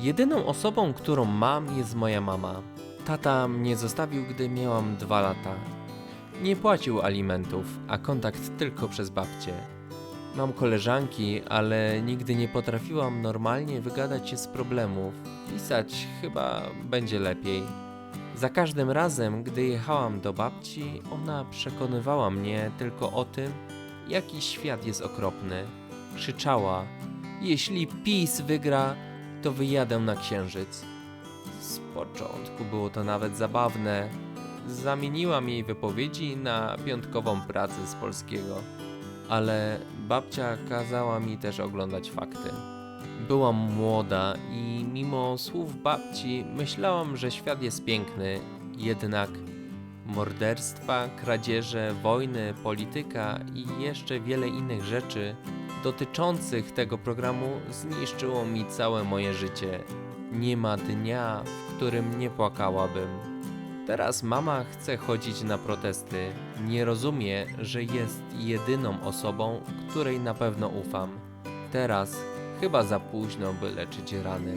Jedyną osobą, którą mam, jest moja mama. Tata mnie zostawił, gdy miałam dwa lata. Nie płacił alimentów, a kontakt tylko przez babcię. Mam koleżanki, ale nigdy nie potrafiłam normalnie wygadać się z problemów. Pisać chyba będzie lepiej. Za każdym razem, gdy jechałam do babci, ona przekonywała mnie tylko o tym, jaki świat jest okropny. Krzyczała: Jeśli PiS wygra, to wyjadę na księżyc. Z początku było to nawet zabawne. Zamieniłam jej wypowiedzi na piątkową pracę z polskiego. Ale babcia kazała mi też oglądać fakty. Byłam młoda i mimo słów babci myślałam, że świat jest piękny, jednak morderstwa, kradzieże, wojny, polityka i jeszcze wiele innych rzeczy dotyczących tego programu zniszczyło mi całe moje życie. Nie ma dnia, w którym nie płakałabym. Teraz mama chce chodzić na protesty. Nie rozumie, że jest jedyną osobą, której na pewno ufam. Teraz chyba za późno, by leczyć rany.